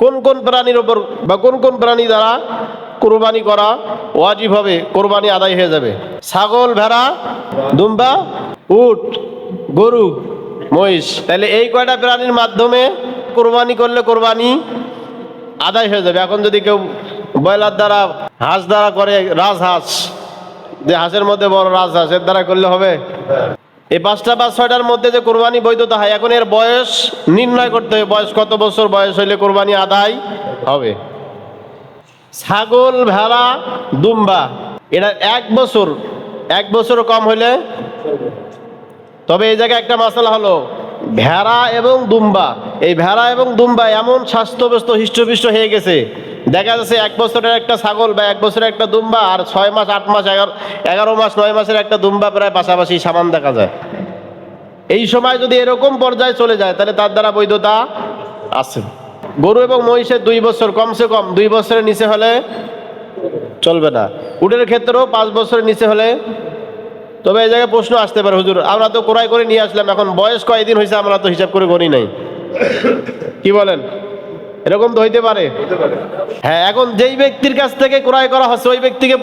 কোন কোন প্রাণীর ওপর বা কোন কোন প্রাণী দ্বারা কোরবানি করা ওয়াজিব হবে, কোরবানি আদায় হয়ে যাবে। ছাগল, ভেড়া, দুম্বা, উট, গরু, মহিষ। তাহলে এই কয়টা প্রাণীর মাধ্যমে কোরবানি করলে কোরবানি আদায় হয়ে যাবে। এখন যদি কেউ ব্রয়লার দ্বারা, হাঁস দ্বারা করে, রাজহাঁস, যে হাঁসের মধ্যে বড় রাজহাঁস, এর দ্বারা করলে হবে? এই পাঁচটা বা ছয়টার মধ্যে যে কোরবানি বৈধতা হয়, এখন এর বয়স নির্ণয় করতে হবে। বয়স কত বছর? বয়স হইলে কোরবানি আদায় হবে। ছাগল, ভেড়া, দুম্বা এটা এক বছর। এক বছর কম হইলে? তবে এই জায়গায় একটা মশলা হলো, ভেড়া এবং দুম্বা। এই ভেড়া এবং দুম্বা এমন স্বাস্থ্যব্যস্ত, হৃষ্টপুষ্ট হয়ে গেছে দেখা যাচ্ছে এক বছরের একটা ছাগল বা এক বছরের একটা দুম্বা আর ছয় মাস, আট মাস, এগারো এগারো মাস, নয় মাসের একটা দুম্বা প্রায় পাশাপাশি সামান দেখা যায়। এই সময় যদি এরকম পর্যায়ে চলে যায়, তাহলে তার দ্বারা বৈধতা আছে। গরু এবং মহিষের দুই বছর কমসে কম দুই বছরের নিচে হলে চলবে না। উটের ক্ষেত্রেও পাঁচ বছরের নিচে হলে তবে এই জায়গায় প্রশ্ন আসতে পারে, হুজুর, আমরা তো ক্রয় করে নিয়ে আসলাম, এখন বয়স কয়দিন হয়েছে আমরা তো হিসাব করে গণি নাই। কি বলেন? এরকম তো হইতে পারে? হ্যাঁ এখন যেই ব্যক্তির কাছ থেকে ক্রয় করা হচ্ছে ওই ব্যক্তিকে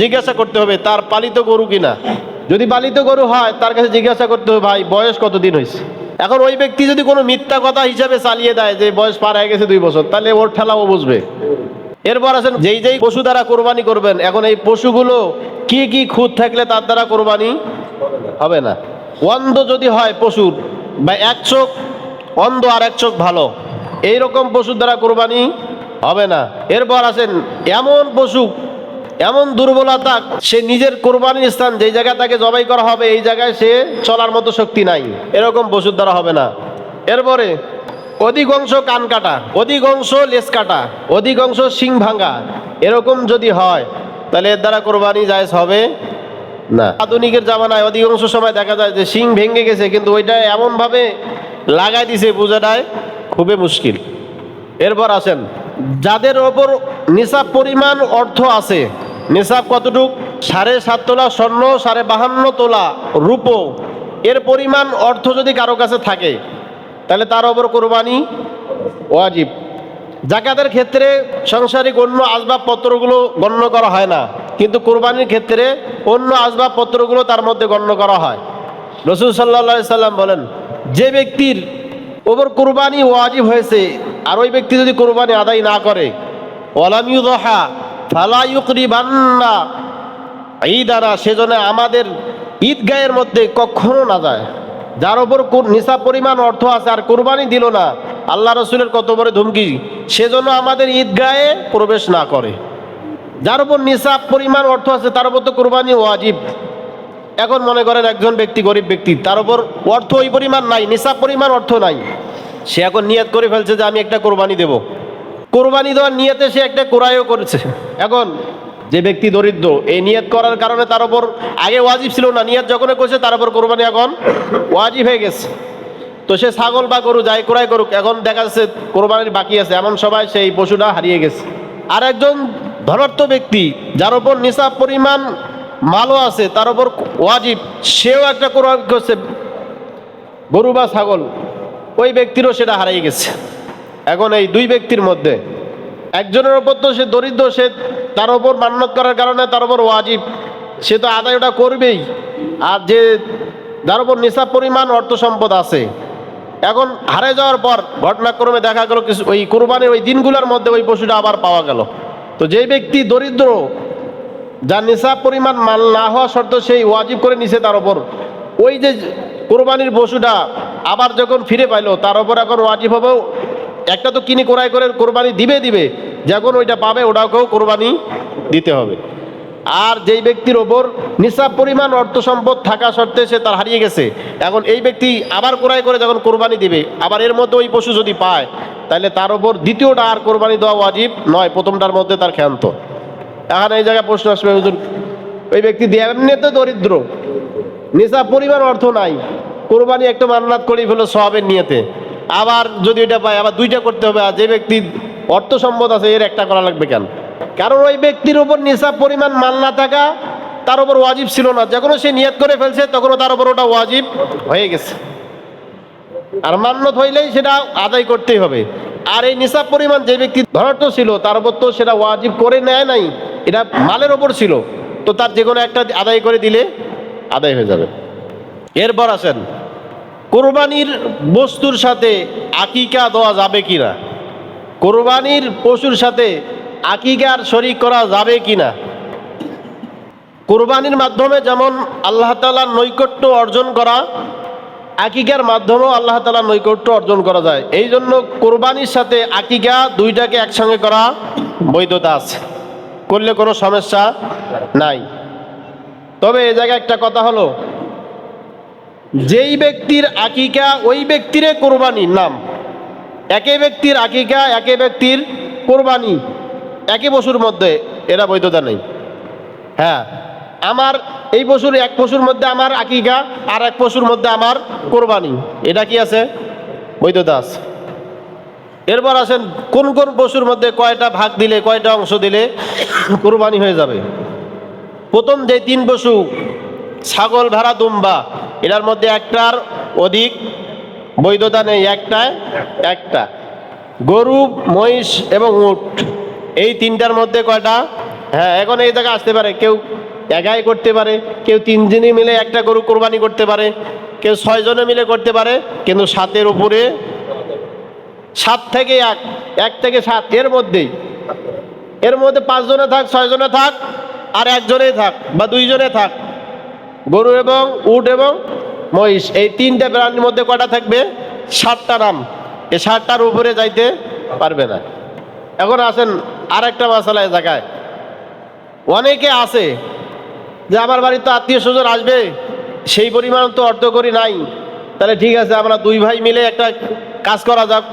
জিজ্ঞাসা করতে হবে তার পালিত গরু কিনা? যদি পালিত গরু হয় তার কাছে জিজ্ঞাসা করতে হবে ভাই বয়স কতদিন হয়েছে এখন ওই ব্যক্তি যদি কোনো মিথ্যা কথা হিসাবে চালিয়ে দেয় যে বয়স পার হয়ে গেছে দুই বছর তাহলে ওর ঠেলা ও বুঝবে। এরপর আছেন যেই যেই পশু দ্বারা কোরবানি করবেন এখন এই পশুগুলো কি কি খুঁত থাকলে তার দ্বারা কোরবানি হবে না? অন্ধ যদি হয় পশুর বা এক চোখ অন্ধ আর এক চোখ ভালো এই রকম পশুর দ্বারা কোরবানি হবে না। এরপর আছেন এমন পশু, এমন দুর্বলতা, সে নিজের কোরবানির স্থান যেই জায়গায় তাকে জবাই করা হবে, এই জায়গায় সে চলার মতো শক্তি নাই। এরকম পশুর দ্বারা হবে না। এরপরে, অধিকাংশ কান কাটা, অধিকাংশ লেস কাটা, অধিকাংশ শিং ভাঙ্গা এরকম যদি হয়, তাহলে এর দ্বারা কোরবানি জায়জ হবে না। আধুনিকের জামানায় অধিকাংশ সময় দেখা যায় যে শিং ভেঙে গেছে, কিন্তু ওইটা এমনভাবে লাগাই দিছে বোঝাটায় খুবই মুশকিল। এরপর আসেন, যাদের ওপর নিসাব পরিমাণ অর্থ আছে, নিসাব কতটুক? সাড়ে সাত তোলা স্বর্ণ, সাড়ে বাহান্ন তোলা রূপো। এর পরিমাণ অর্থ যদি কারও কাছে থাকে, তাহলে তার ওপর কোরবানি ওয়াজিব। জাকাতের ক্ষেত্রে সাংসারিক অন্য আসবাবপত্রগুলো গণ্য করা হয় না, কিন্তু কোরবানির ক্ষেত্রে অন্য আসবাবপত্রগুলো তার মধ্যে গণ্য করা হয়। রসুল সাল্লা সাল্লাম বলেন, যে ব্যক্তির ওপর কোরবানি ওয়াজিব হয়েছে। আর ওই ব্যক্তি যদি কোরবানি আদায় না করে ওলামিউদহা ফালাইকরিবান্না ঈদানা সেজন্য আমাদের ঈদগাহের মধ্যে কখনো না যায়। যার ওপর নিসাব পরিমাণ অর্থ আছে, আর কোরবানি দিল না, আল্লাহ রসুলের কত বড় ধুমকি। সেজন্য আমাদের ঈদগাহে প্রবেশ না করে। যার উপর নিসাব পরিমাণ অর্থ আছে, তার উপর তো কোরবানি ওয়াজিব। এখন মনে করেন একজন ব্যক্তি গরিব ব্যক্তি, তার উপর অর্থ ওই পরিমাণ নাই, নিসাব পরিমাণ অর্থ নাই। সে এখন নিয়ত করে ফেলছে যে আমি একটা কোরবানি দেব। কোরবানি দেওয়ার নিয়তে সে একটা কোরআও করেছে। এখন যে ব্যক্তি দরিদ্র, এই নিয়ত করার কারণে তার উপর আগে ওয়াজিব ছিল না, নিয়ত যখন করছে তার উপর কোরবানি এখন ওয়াজিব হয়ে গেছে। তো সে ছাগল বা গরু যাই ক্রয় করুক, এখন দেখা যাচ্ছে কোরবানির বাকি আছে, এমন সবাই সেই পশুটা হারিয়ে গেছে। আর একজন ধনার্থ ব্যক্তি, যার উপর নিসাব পরিমাণ মালও আছে, তার উপর ওয়াজিব। সেও একটা কোরবান করছে, গরু বা ছাগল, ওই ব্যক্তিরও সেটা হারিয়ে গেছে। এখন এই দুই ব্যক্তির মধ্যে, একজনের ওপর তো সে দরিদ্র, সে তার ওপর মান্যত করার কারণে তার ওপর ওয়াজিব। সে তো আদায় ওটা করবেই। আর যে, যার উপর নিসাব পরিমাণ অর্থ সম্পদ আছে, এখন হারে যাওয়ার পর ঘটনাক্রমে দেখা গেল কিছু, ওই কোরবানির ওই দিনগুলোর মধ্যে ওই পশুটা আবার পাওয়া গেল। তো যে ব্যক্তি দরিদ্র যার নিসাব পরিমাণ মাল না হওয়া সত্ত্বেও সেই ওয়াজিব করে নিছে তার ওপর ওই যে কোরবানির পশুটা আবার যখন ফিরে পাইলো, তার ওপর এখন ওয়াজিব হবেও। একটা তো কিনে কোরআই করে কোরবানি দিবে দিবে, যখন ওইটা পাবে ওটাকেও কোরবানি দিতে হবে। আর যেই ব্যক্তির ওপর নিসাব পরিমাণ অর্থ সম্পদ থাকা সত্ত্বে সে তার হারিয়ে গেছে, এখন এই ব্যক্তি আবার কোরআই করে যখন কোরবানি দিবে, আবার এর মধ্যে ওই পশু যদি পায়, তাহলে তার ওপর দ্বিতীয়টা আর কোরবানি দেওয়া ওয়াজিব নয়, প্রথমটার মধ্যে তার ক্ষান্ত এখন এই জায়গায় প্রশ্ন আসবে, হুজুর, ওই ব্যক্তি দিয়ে এমনিতে দরিদ্র। নিসাব পরিমাণ অর্থ নাই। কোরবানি একটা মান্নাত করেই ফেলো সবের নিয়েতে। আবার যদি এটা পায়, আবার দুইটা করতে হবে। আর যে ব্যক্তির অর্থ সম্পদ আছে, এর একটা করা লাগবে কেন? কারণ ওই ব্যক্তির উপর নিসাব পরিমাণ মাল না থাকা তার উপর ওয়াজিব ছিল না। যখনও সে নিয়ত করে ফেলছে, তখনও তার উপর ওটা ওয়াজিব হয়ে গেছে। আর মান্যত হইলেই সেটা আদায় করতেই হবে। আর এই নিসাব পরিমাণ যে ব্যক্তি ধনাঢ্য ছিল, তার উপর তো সেটা ওয়াজিব করে নেয় নাই। এটা মালের ওপর ছিল। তো তার যে কোনো একটা আদায় করে দিলে আদায় হয়ে যাবে। এরপর আসেন, কোরবানির বস্তুর সাথে আকিকা দেওয়া যাবে কি না কোরবানির পশুর সাথে আকিকার শরিক করা যাবে কি না কোরবানির মাধ্যমে যেমন আল্লাহ তালার নৈকট্য অর্জন করা, আকিকার মাধ্যমেও আল্লাহ তালার নৈকট্য অর্জন করা যায়। এই জন্য কোরবানির সাথে আকিকা দুইটাকে একসঙ্গে করা বৈধতা আছে। করলে কোনো সমস্যা নাই। তবে এ জায়গায় একটা কথা হলো, যেই ব্যক্তির আকিকা, ওই ব্যক্তিরে কোরবানির নাম। একে ব্যক্তির আকিকা, একে ব্যক্তির কোরবানি। একই পশুর মধ্যে এরা বৈধতা নেই। হ্যাঁ আমার এই পশুর, এক পশুর মধ্যে আমার আকিকা আর এক পশুর মধ্যে আমার কোরবানি। এটা কি আছে? বৈধতা আছে। এরপর আসেন, কোন কোন পশুর মধ্যে কয়টা ভাগ দিলে, কয়টা অংশ দিলে কোরবানি হয়ে যাবে? প্রথম যে তিন পশু, ছাগল, ভেড়া, দুম্বা, এটার মধ্যে একটার অধিক বৈধতা নেই, একটায় একটা। গরু, মহিষ এবং উট, এই তিনটার মধ্যে কয়টা? হ্যাঁ এখন এই জায়গায় আসতে পারে, কেউ একাই করতে পারে, কেউ তিনজনে মিলে একটা গরু কোরবানি করতে পারে, কেউ ছয়জনে মিলে করতে পারে, কিন্তু সাতের উপরে সাত থেকে এক এক থেকে সাত, এর মধ্যেই। এর মধ্যে পাঁচজনে থাক, ছয়জনে থাক, আর একজনেই থাক, বা দুইজনে থাক। গরু এবং উট এবং মহিষ, এই তিনটা প্রাণীর মধ্যে কটা থাকবে? ষাটটা নাম। এই ষাটটার উপরে যাইতে পারবে না। এখন আসেন আর একটা মশালা জায়গায়। অনেকে আছে যে আমার বাড়িতে আত্মীয় স্বজন আসবে, সেই পরিমাণ তো অর্থ করি নাই। তাহলে ঠিক আছে, আমরা দুই ভাই মিলে একটা কাজ করা যাক।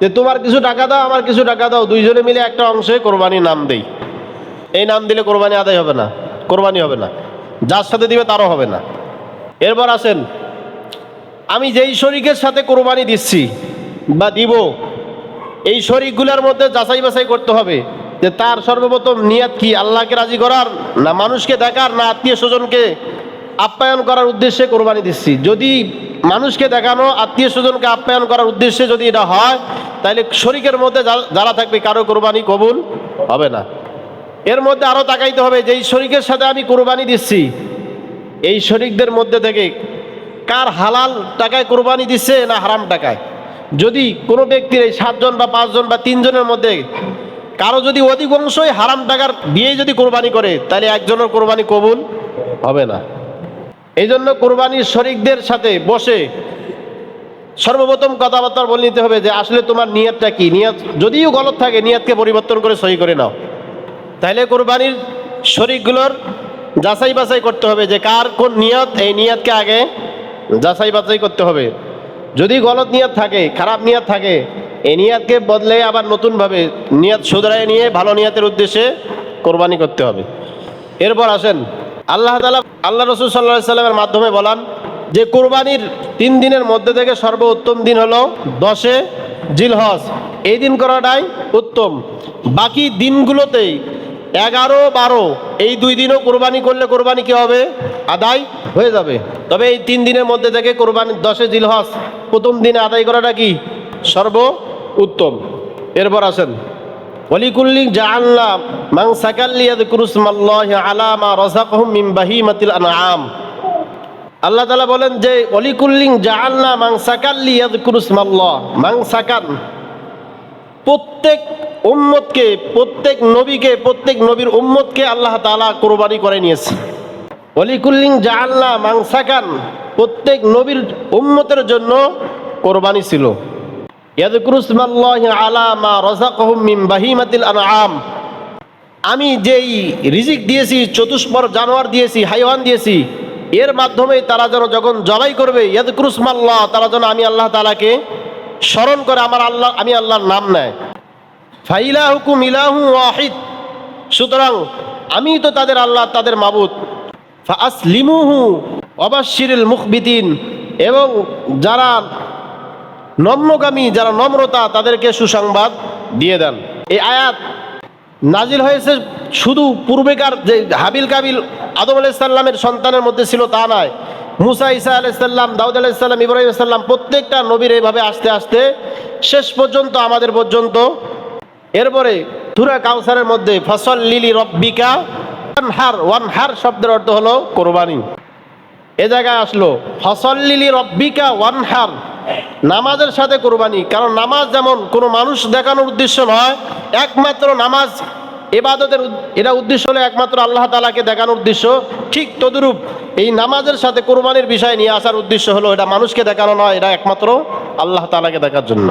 যে তোমার কিছু টাকা দাও, আমার কিছু টাকা দাও, দুইজনে মিলে একটা অংশে কোরবানি নাম দেই। এই নাম দিলে কোরবানি আদায় হবে না, কোরবানি হবে না। যার সাথে দিবে তারও হবে না। এরপর আসেন, আমি যেই শরিকের সাথে কোরবানি দিচ্ছি বা দিব, এই শরিকগুলোর মধ্যে যাচাই বাছাই করতে হবে যে তার সর্বপ্রথম নিয়াত কি, আল্লাহকে রাজি করার না মানুষকে দেখার, না আত্মীয় স্বজনকে আপ্যায়ন করার উদ্দেশ্যে কোরবানি দিচ্ছি। যদি মানুষকে দেখানো, আত্মীয় স্বজনকে আপ্যায়ন করার উদ্দেশ্যে যদি এটা হয়, তাহলে শরিকের মধ্যে যারা থাকবে, কারও কোরবানি কবুল হবে না। এর মধ্যে আরও তাকাইতে হবে যে এই শরিকের সাথে আমি কোরবানি দিচ্ছি, এই শরিকদের মধ্যে থেকে কার হালাল টাকায় কোরবানি দিচ্ছে না হারাম টাকায়? যদি কোনো ব্যক্তির এই সাতজন বা পাঁচজন বা তিনজনের মধ্যে কারও যদি অধিকাংশই হারাম টাকার দিয়ে যদি কোরবানি করে, তাহলে একজনের কোরবানি কবুল হবে না। এই জন্য কোরবানির শরিকদের সাথে বসে সর্বপ্রথম কথাবার্তা বলে নিতে হবে যে, আসলে তোমার নিয়তটা কি? নিয়ত যদিও গলত থাকে, নিয়তকে পরিবর্তন করে সহি করে নাও। তাহলে কোরবানির শরিকগুলোর যাচাই বাছাই করতে হবে যে, কার কোন নিয়ত, এই নিয়তকে আগে যাচাই বাছাই করতে হবে। যদি গলত নিয়ত থাকে, খারাপ নিয়ত থাকে, এই নিয়তকে বদলে আবার নতুনভাবে নিয়ত শুধরায় নিয়ে ভালো নিয়তের উদ্দেশ্যে কোরবানি করতে হবে। এরপর আসেন আল্লাহ তালা আল্লাহ রসুল সাল্লাহ সাল্লামের মাধ্যমে বলান যে কোরবানির তিন দিনের মধ্যে থেকে সর্বোত্তম দিন হলো দশে জিলহজ। এই দিন করাটাই উত্তম। বাকি দিনগুলোতেই এগারো, বারো, এই দুই দিনও কোরবানি করলে কোরবানি কি হবে? আদায় হয়ে যাবে। তবে এই তিন দিনের মধ্যে থেকে কোরবানি দশে জিলহজ, প্রথম দিনে আদায় করাটা কি? সর্ব উত্তম এরপর আসেন। ওলিকুল্লি জাআল্লা মান সাকাল্লি ইয়াযকুরুসমাল্লাহি আলা মা রাযাকাহুম মিন বাহিমাতিল আনআম। আল্লাহ তাআলা বলেন যে ওলিকুল্লিং জাআল্লা মান সাকাল্লি ইয়াযকুরুসমাল্লাহ মান সাকান, প্রত্যেক উম্মতকে, প্রত্যেক নবীকে, প্রত্যেক নবীর উম্মতকে আল্লাহ তাআলা কোরবানি করে নিয়েছে। অলিকুল্লিং জাআল্লা মান সাকান, প্রত্যেক নবীর উম্মতের জন্য কোরবানি ছিল। আমি যেই রিজিক দিয়েছি, চতুষ্পর জানোয়ার দিয়েছি, হাইওয়ান দিয়েছি, এর মাধ্যমে তারা যেন যখন জবাই করবে ইয়াদকুরুসমাল্লাহ তারা যেন আমি আল্লাহ তালাকে স্মরণ করে আমার আল্লাহ, আমি আল্লাহর নাম নেয়। ফাইলাহুকুম ইলাহু ওয়াহিদ। সুতরাং আমি তো তাদের আল্লাহ, তাদের মাবুদ। ফাসলিমুহু অবাশিরুল মুখবিতিন। এবং যারা নম্রগামী যারা নম্রতা তাদেরকে সুসংবাদ দিয়ে দেন। এই আয়াত নাজিল হয়েছে শুধু পূর্বেকার যে হাবিল কাবিল আদম আলাইসাল্লামের সন্তানের মধ্যে ছিল তা নয়। মুসা ইসা আলাইসাল্লাম দাউদ আলাইসাল্লাম ইব্রাহিম সাল্লাম প্রত্যেকটা নবীর এইভাবে আসতে আসতে শেষ পর্যন্ত, আমাদের পর্যন্ত। এরপরে ধুরা কাউসারের মধ্যে ফসল লিলি রব্বিকা ওয়ানহার ওয়ানহার শব্দের অর্থ হলো কোরবানি। এ জায়গায় আসলো, ফসল লিলি রব্বিকা ওয়ানহার। নামাজের সাথে কোরবানি, কারণ নামাজ যেমন কোনো মানুষ দেখানোর উদ্দেশ্য নয়, একমাত্র নামাজ এবাদতের এটা উদ্দেশ্য হলো একমাত্র আল্লাহ তালাকে দেখানোর উদ্দেশ্য। ঠিক তদুরূপ এই নামাজের সাথে কোরবানির বিষয় নিয়ে আসার উদ্দেশ্য হলো এটা মানুষকে দেখানো নয়, এটা একমাত্র আল্লাহ তালাকে দেখার জন্য।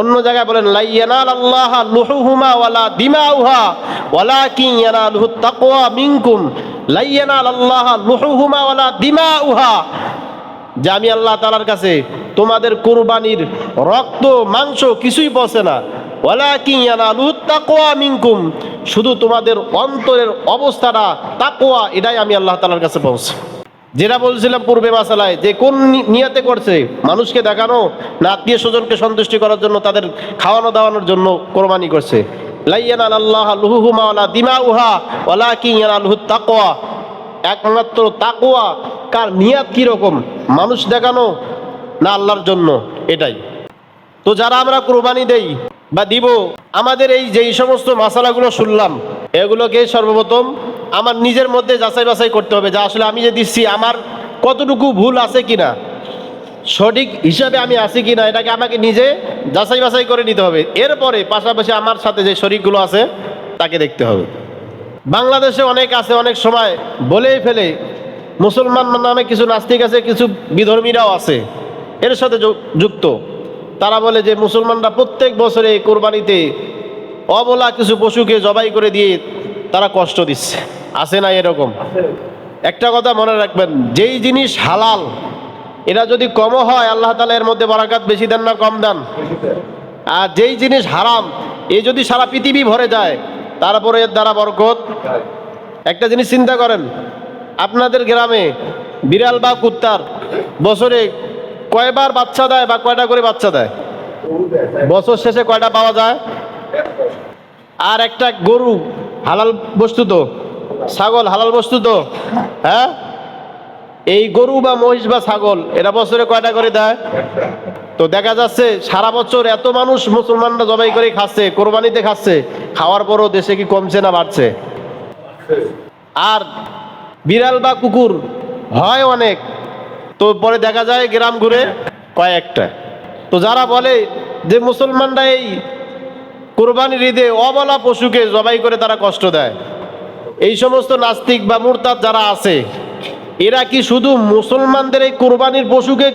অন্য জায়গায় বলেন লাইয়ানাল আল্লাহ লুহুহুমা ওয়ালা দিমাউহা ওয়ালা কি তাকওয়া মিনকুম। লাইয়ানাল আল্লাহ লুহুহুমা ওয়ালা দিমাউহা। যে আমি আল্লাহ তালার কাছে তোমাদের কুরবানির রক্ত, মাংস কিছুই পচে না। শুধু তোমাদের অন্তরের অবস্থাটা তাকোয়া এটাই আমি আল্লাহ তালার কাছে পৌঁছে। যেটা বলছিলাম পূর্বে মাসালায়, যে কোন নিয়াতে করছে, মানুষকে দেখানো, না আত্মীয় স্বজনকে সন্তুষ্টি করার জন্য তাদের খাওয়ানো দাওয়ানোর জন্য কোরবানি করছে। আল্লাহ ওয়ালা কি ইয়ানালুহু তাকওয়া। একমাত্র তাকোয়া কার নিয়াত কীরকম? মানুষ দেখানো না আল্লাহর জন্য, এটাই। তো যারা আমরা কোরবানি দেই বা দিব, আমাদের এই যেই সমস্ত মশালাগুলো শুনলাম, এগুলোকে সর্বপ্রথম আমার নিজের মধ্যে যাচাই বাছাই করতে হবে যে আসলে আমি যে দিচ্ছি, আমার কতটুকু ভুল আছে কিনা, সঠিক হিসাবে আমি আছি কিনা, এটাকে আমাকে নিজে যাচাই বাছাই করে নিতে হবে। এরপরে পাশাপাশি আমার সাথে যে শরিকগুলো আছে, তাকে দেখতে হবে। বাংলাদেশে অনেক আছে, অনেক সময় বলেই ফেলে মুসলমান নামে কিছু নাস্তিক আছে, কিছু বিধর্মীরাও আছে, এর সাথে যুক্ত। তারা বলে যে মুসলমানরা প্রত্যেক বছরে কোরবানিতে অবলা কিছু পশুকে জবাই করে দিয়ে তারা কষ্ট দিচ্ছে। আছে না এরকম? একটা কথা মনে রাখবেন, যেই জিনিস হালাল এটা যদি কমও হয়, আল্লাহ তালা এর মধ্যে বরাকাত বেশি দেন না কম দেন? আর যেই জিনিস হারাম, এ যদি সারা পৃথিবী ভরে যায় তারপরে এর দ্বারা বরকত? একটা জিনিস চিন্তা করেন আপনাদের গ্রামে বিড়াল বা কুত্তার বছরে কয়বার বাচ্চা দেয় বা কয়টা করে বাচ্চা দেয়? বছর শেষে কয়টা পাওয়া যায়? আর একটা গরু হালাল বস্তু তো, ছাগল হালাল বস্তু তো হ্যাঁ? এই গরু বা মহিষ বা ছাগল, এরা বছরে কয়টা করে দেয়? তো দেখা যাচ্ছে সারা বছর এত মানুষ মুসলমানরা জবাই করে খাচ্ছে, কোরবানিতে খাচ্ছে, খাওয়ার পরও দেশে কি কমছে না বাড়ছে? আর বিড়াল বা কুকুর? হয় অনেক। তো পরে দেখা যায় গ্রাম ঘুরে কয়েকটা। তো যারা বলে যে মুসলমানরা এই কোরবানির ঈদে অবলা পশুকে জবাই করে তারা কষ্ট দেয়, এই সমস্ত নাস্তিক বা মুরতাদ যারা আছে, এরা কি শুধু মুসলমানদের এই কোরবানির পশুকে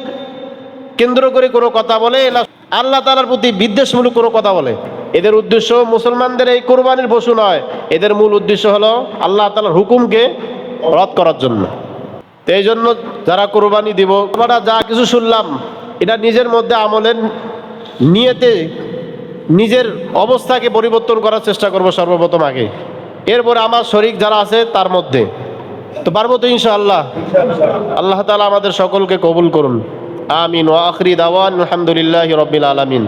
কেন্দ্র করে কোনো কথা বলে, না আল্লাহ তালার প্রতি বিদ্বেষমূলক কোনো কথা বলে? এদের উদ্দেশ্য মুসলমানদের এই কোরবানির পশু নয়। এদের মূল উদ্দেশ্য হলো আল্লাহ তালার হুকুমকে রদ করার জন্য। এই জন্য যারা কোরবানি দিব, আমরা যা কিছু শুনলাম, এটা নিজের মধ্যে আমলের নিয়েতে নিজের অবস্থাকে পরিবর্তন করার চেষ্টা করব সর্বপ্রথম আগে। এরপরে আমার শরিক যারা আছে, তার মধ্যে। তো পারব তো ইনশাআল্লাহ? আল্লাহ তালা আমাদের সকলকে কবুল করুন। আমিন। ও আখরি দাওয়ান আলহামদুলিল্লাহ রবিল আলমিন।